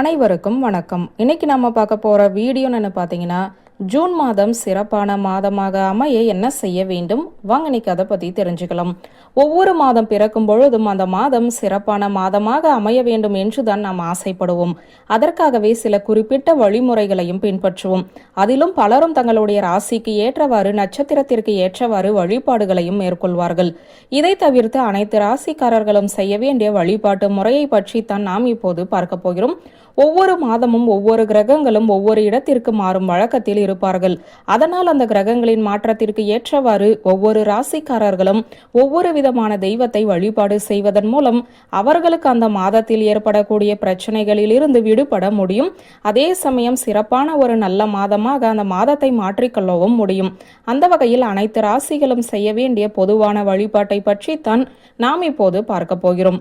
அனைவருக்கும் வணக்கம். இன்னைக்கு நம்ம பார்க்க போகிற வீடியோன்னு பார்த்தீங்கன்னா ஜூன் மாதம் சிறப்பான மாதமாக அமைய என்ன செய்ய வேண்டும்? வாங்க இன்னைக்கு அதை பத்தி தெரிஞ்சுக்கலாம். ஒவ்வொரு மாதம் பிறக்கும் பொழுதும் அந்த மாதம் சிறப்பான மாதமாக அமைய வேண்டும் என்றுதான் நாம் ஆசைப்படுவோம். அதற்காகவே சில குறிப்பிட்ட வழிமுறைகளையும் பின்பற்றுவோம். அதிலும் பலரும் தங்களுடைய ராசிக்கு ஏற்றவாறு நட்சத்திரத்திற்கு ஏற்றவாறு வழிபாடுகளையும் மேற்கொள்வார்கள். இதை தவிர்த்து அனைத்து ராசிக்காரர்களும் செய்ய வேண்டிய வழிபாட்டு முறையை பற்றி தான் நாம் இப்போது பார்க்க போகிறோம். ஒவ்வொரு மாதமும் ஒவ்வொரு கிரகங்களும் ஒவ்வொரு இடத்திற்கு மாறும் வழக்கத்தில் இருப்பார்கள் அதனால் அந்த கிரகங்களின் மாற்றத்திற்கு ஏற்றவாறு ஒவ்வொரு ராசிக்காரர்களும் ஒவ்வொரு விதமான தெய்வத்தை வழிபாடு செய்வதன் மூலம் அவர்களுக்கு அந்த மாதத்தில் ஏற்படக்கூடிய பிரச்சனைகளில் இருந்து விடுபட முடியும். அதே சமயம் சிறப்பான ஒரு நல்ல மாதமாக அந்த மாதத்தை மாற்றிக்கொள்ளவும் முடியும். அந்த வகையில் அனைத்து ராசிகளும் செய்ய வேண்டிய பொதுவான வழிபாட்டை பற்றித்தான் நாம் இப்போது பார்க்க போகிறோம்.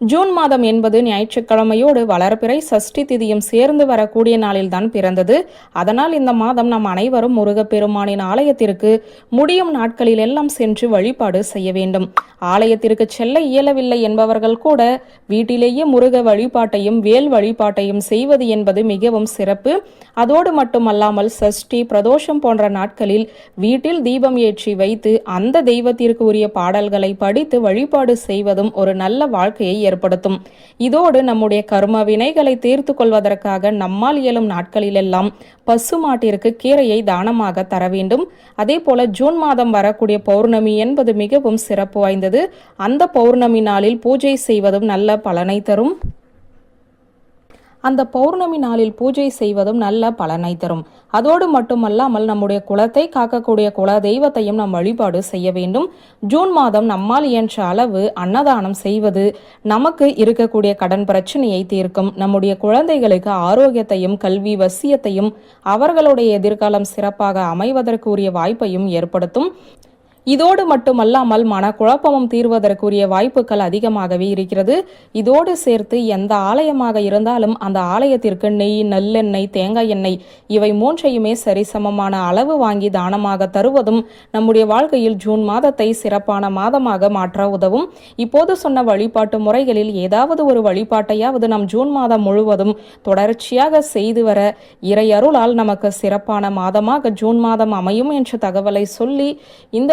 ஜூன் மாதம் என்பது ஞாயிற்றுக்கிழமையோடு வளர்பிறை சஷ்டி திதியும் சேர்ந்து வரக்கூடிய நாளில்தான் பிறந்தது. அதனால் இந்த மாதம் நம் அனைவரும் முருகப்பெருமானின் ஆலயத்திற்கு முடியும் நாட்களில் எல்லாம் சென்று வழிபாடு செய்ய வேண்டும். ஆலயத்திற்கு செல்ல இயலவில்லை என்பவர்கள் கூட வீட்டிலேயே முருக வழிபாட்டையும் வேல் வழிபாட்டையும் செய்வது என்பது மிகவும் சிறப்பு. அதோடு மட்டுமல்லாமல் சஷ்டி பிரதோஷம் போன்ற நாட்களில் வீட்டில் தீபம் ஏற்றி வைத்து அந்த தெய்வத்திற்கு உரிய பாடல்களை படித்து வழிபாடு செய்வதும் ஒரு நல்ல வாழ்க்கையை ஏற்படுத்தும். இதோடு நம்முடைய கர்ம வினைகளை தீர்த்து கொள்வதற்காக நம்மால் இயலும் நாட்களிலெல்லாம் பசு மாட்டிற்கு கீரையை தானமாக தர வேண்டும். அதே போல ஜூன் மாதம் வரக்கூடிய பௌர்ணமி என்பது மிகவும் சிறப்பு வாய்ந்தது. அந்த பௌர்ணமி நாளில் பூஜை செய்வதும் நல்ல பலனை தரும். அந்த பௌர்ணமி நாளில் பூஜை செய்வதும் நல்ல பலனை தரும். அதோடு மட்டுமல்லாமல் நம்முடைய குலத்தை காக்கக்கூடிய குல தெய்வத்தையும் நாம் வழிபாடு செய்ய வேண்டும். ஜூன் மாதம் நம்மால் இயன்ற அளவு அன்னதானம் செய்வது நமக்கு இருக்கக்கூடிய கடன் பிரச்சனையை தீர்க்கும். நம்முடைய குழந்தைகளுக்கு ஆரோக்கியத்தையும் கல்வி வசியத்தையும் அவர்களுடைய எதிர்காலம் சிறப்பாக அமைவதற்குரிய வாய்ப்பையும் ஏற்படுத்தும். இதோடு மட்டுமல்லாமல் மனக்குழப்பமும் தீர்வதற்குரிய வாய்ப்புகள் அதிகமாகவே இருக்கிறது. இதோடு சேர்த்து எந்த ஆலயமாக இருந்தாலும் அந்த ஆலயத்திற்கு நெய் நல்லெண்ணெய் தேங்காய் எண்ணெய் இவை மூன்றையுமே சரிசமமான அளவு வாங்கி தானமாக தருவதும் நம்முடைய வாழ்க்கையில் ஜூன் மாதத்தை சிறப்பான மாதமாக மாற்ற உதவும். இப்போது சொன்ன வழிபாட்டு முறைகளில் ஏதாவது ஒரு வழிபாட்டையாவது நம் ஜூன் மாதம் முழுவதும் தொடர்ச்சியாக செய்து வர இறையருளால் நமக்கு சிறப்பான மாதமாக ஜூன் மாதம் அமையும் என்ற தகவலை சொல்லி இந்த